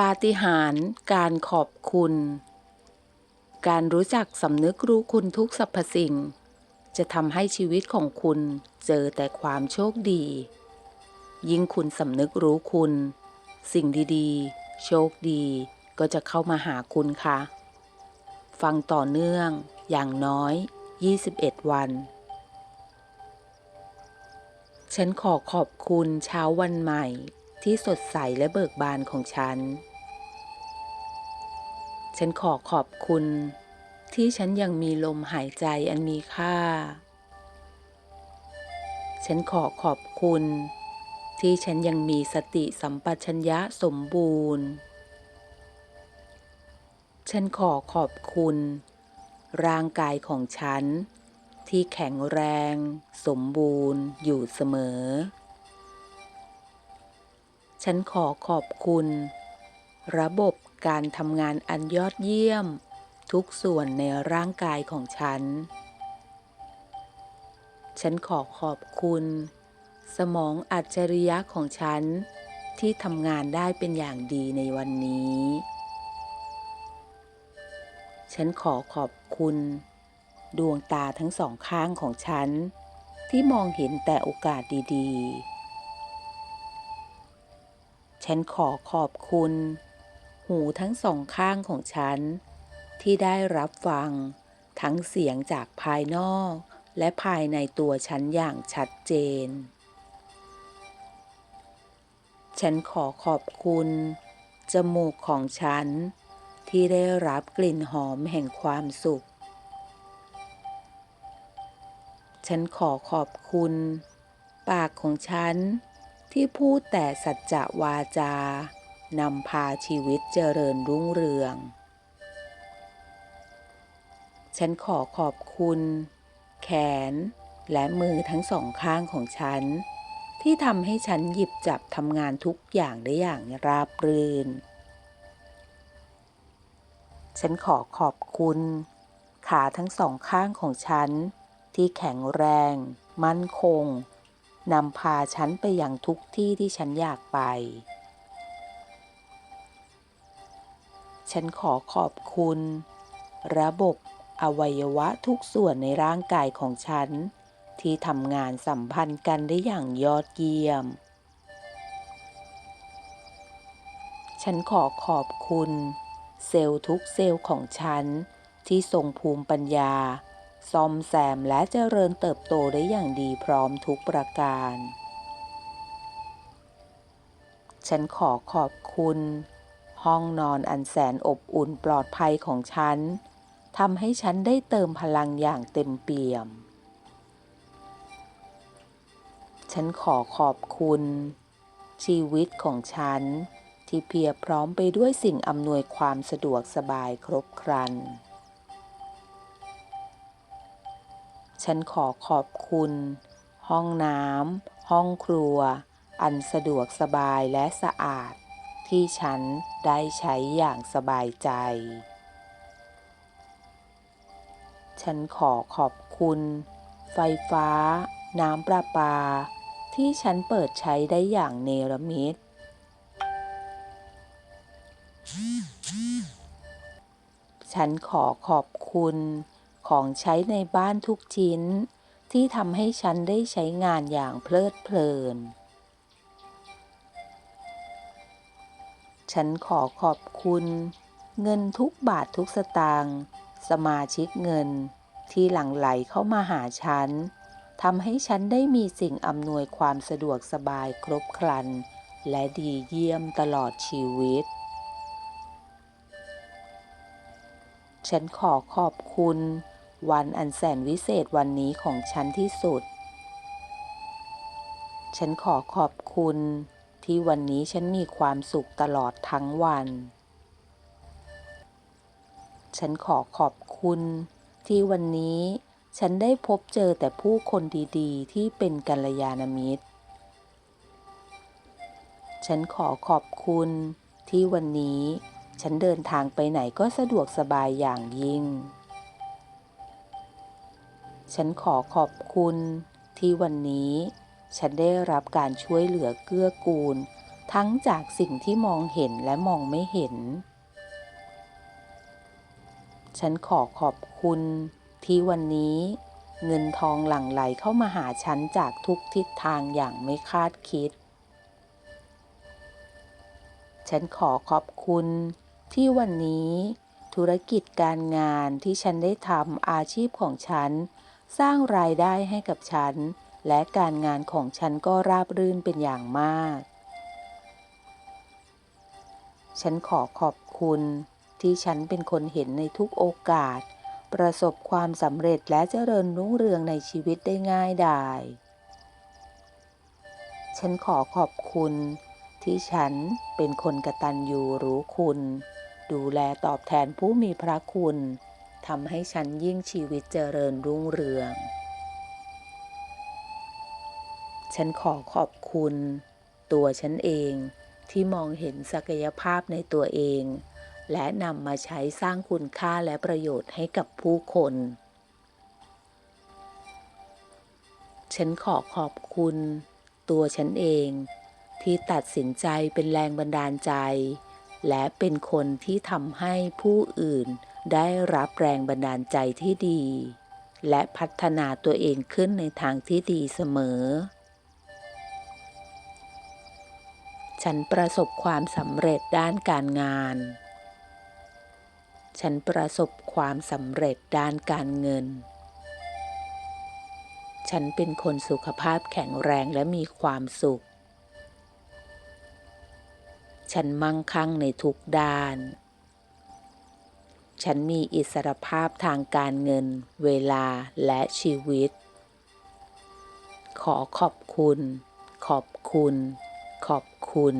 ปาฏิหาริย์การขอบคุณ การรู้จักสำนึกรู้คุณทุกสรรพสิ่ง จะทำให้ชีวิตของคุณเจอแต่ความโชคดี ยิ่งคุณสำนึกรู้คุณ สิ่งดีๆ โชคดีก็จะเข้ามาหาคุณค่ะ ฟังต่อเนื่องอย่างน้อย 21 วัน ฉันขอขอบคุณเช้าวันใหม่ ที่สดใสและเบิกบานของฉัน ฉันขอขอบคุณ ที่ฉันยังมีลมหายใจอันมีค่า ฉันขอขอบคุณ ที่ฉันยังมีสติสัมปชัญญะสมบูรณ์ ฉันขอขอบคุณ ร่างกายของฉัน ที่แข็งแรง สมบูรณ์อยู่เสมอ ฉันขอขอบคุณ ระบบการทำงานอันยอดเยี่ยม ทุกส่วนในร่างกายของฉัน ฉันขอขอบคุณ สมองอัจฉริยะของฉันที่ทำงานได้เป็นอย่างดีในวันนี้ ฉันขอขอบคุณ ดวงตาทั้งสองข้างของฉัน ที่มองเห็นแต่โอกาสดี ๆ ฉันขอขอบคุณ หูทั้งสองข้างของฉัน ที่ได้รับฟัง ทั้งเสียงจากภายนอก และภายในตัวฉันอย่างชัดเจน ฉันขอขอบคุณ จมูกของฉัน ที่ได้รับกลิ่นหอมแห่งความสุข ฉันขอขอบคุณ ปากของฉัน ที่พูดแต่สัจจะวาจานำพาชีวิตเจริญรุ่งเรือง ฉันขอขอบคุณ แขน และมือทั้งสองข้างของฉัน ที่ทำให้ฉันหยิบจับทำงานทุกอย่างได้อย่างราบรื่น ฉันขอขอบคุณ ขาทั้งสองข้างของฉัน ที่แข็งแรง มั่นคง นำพาฉันไปอย่างทุกที่ที่ฉันอยากไป ฉันขอขอบคุณ ระบบอวัยวะทุกส่วนในร่างกายของฉัน ที่ทำงานสัมพันธ์กันได้อย่างยอดเยี่ยม ฉันขอขอบคุณ เซลล์ทุกเซลล์ของฉันที่ทรงภูมิปัญญา ซ่อมแซมและเจริญเติบโตได้อย่างดีพร้อมทุกประการ ฉันขอขอบคุณ ห้องนอนอันแสนอบอุ่นปลอดภัยของฉันทำให้ฉันได้เติมพลังอย่างเต็มเปี่ยม ฉันขอขอบคุณ ชีวิตของฉันที่เพียบพร้อมไปด้วยสิ่งอำนวยความสะดวกสบายครบครัน ฉันขอขอบคุณ ห้องน้ำห้องครัว อันสะดวกสบายและสะอาด ที่ฉันได้ใช้อย่างสบายใจ ฉันขอขอบคุณ ไฟฟ้า น้ำประปา ที่ฉันเปิดใช้ได้อย่างเนรมิตฉันขอขอบคุณ ของใช้ในบ้านทุกชิ้น ที่ทำให้ฉันได้ใช้งานอย่างเพลิดเพลิน ฉันขอขอบคุณ เงินทุกบาททุกสตางค์สมาชิกเงินที่หลั่งไหลเข้ามาหาฉันทำให้ฉันได้มีสิ่งอำนวยความสะดวกสบายครบครัน และดีเยี่ยมตลอดชีวิต ฉันขอขอบคุณ วันอันแสนวิเศษวันนี้ของฉันที่สุด ฉันขอขอบคุณที่วันนี้ฉันมีความสุขตลอดทั้งวัน ฉันขอขอบคุณที่วันนี้ฉันได้พบเจอแต่ผู้คนดีๆ ที่เป็นกัลยาณมิตร ฉันขอขอบคุณที่วันนี้ฉันเดินทางไปไหนก็สะดวกสบายอย่างยิ่ง ฉันขอขอบคุณที่วันนี้ ฉันได้รับการช่วยเหลือเกื้อกูล ทั้งจากสิ่งที่มองเห็นและมองไม่เห็น ฉันขอขอบคุณที่วันนี้ เงินทองหลั่งไหลเข้ามาหาฉันจากทุกทิศทางอย่างไม่คาดคิด ฉันขอขอบคุณที่วันนี้ ธุรกิจการงานที่ฉันได้ทำอาชีพของฉัน สร้างรายได้ให้กับฉัน และการงานของฉันก็ราบรื่นเป็นอย่างมาก ฉันขอขอบคุณที่ฉันเป็นคนเห็นในทุกโอกาส ประสบความสำเร็จและเจริญรุ่งเรืองในชีวิตได้ง่ายดาย ฉันขอขอบคุณ ที่ฉันเป็นคนกระตัญญูรู้คุณ ดูแลตอบแทนผู้มีพระคุณ ทำให้ฉันยิ่งชีวิตเจริญรุ่งเรือง ฉันขอขอบคุณ ตัวฉันเองที่มองเห็นศักยภาพในตัวเอง และนำมาใช้สร้างคุณค่าและประโยชน์ให้กับผู้คน ฉันขอขอบคุณ ตัวฉันเองที่ตัดสินใจเป็นแรงบันดาลใจ และเป็นคนที่ทำให้ผู้อื่น ได้รับแรงบันดาลใจที่ดี และพัฒนาตัวเองขึ้นในทางที่ดีเสมอ ฉันประสบความสำเร็จด้านการงาน ฉันประสบความสำเร็จด้านการเงิน ฉันเป็นคนสุขภาพแข็งแรงและมีความสุข ฉันมั่งคั่งในทุกด้าน ฉันมีอิสรภาพทางการเงิน เวลาและชีวิต ขอขอบคุณ ขอบคุณ ขอบคุณ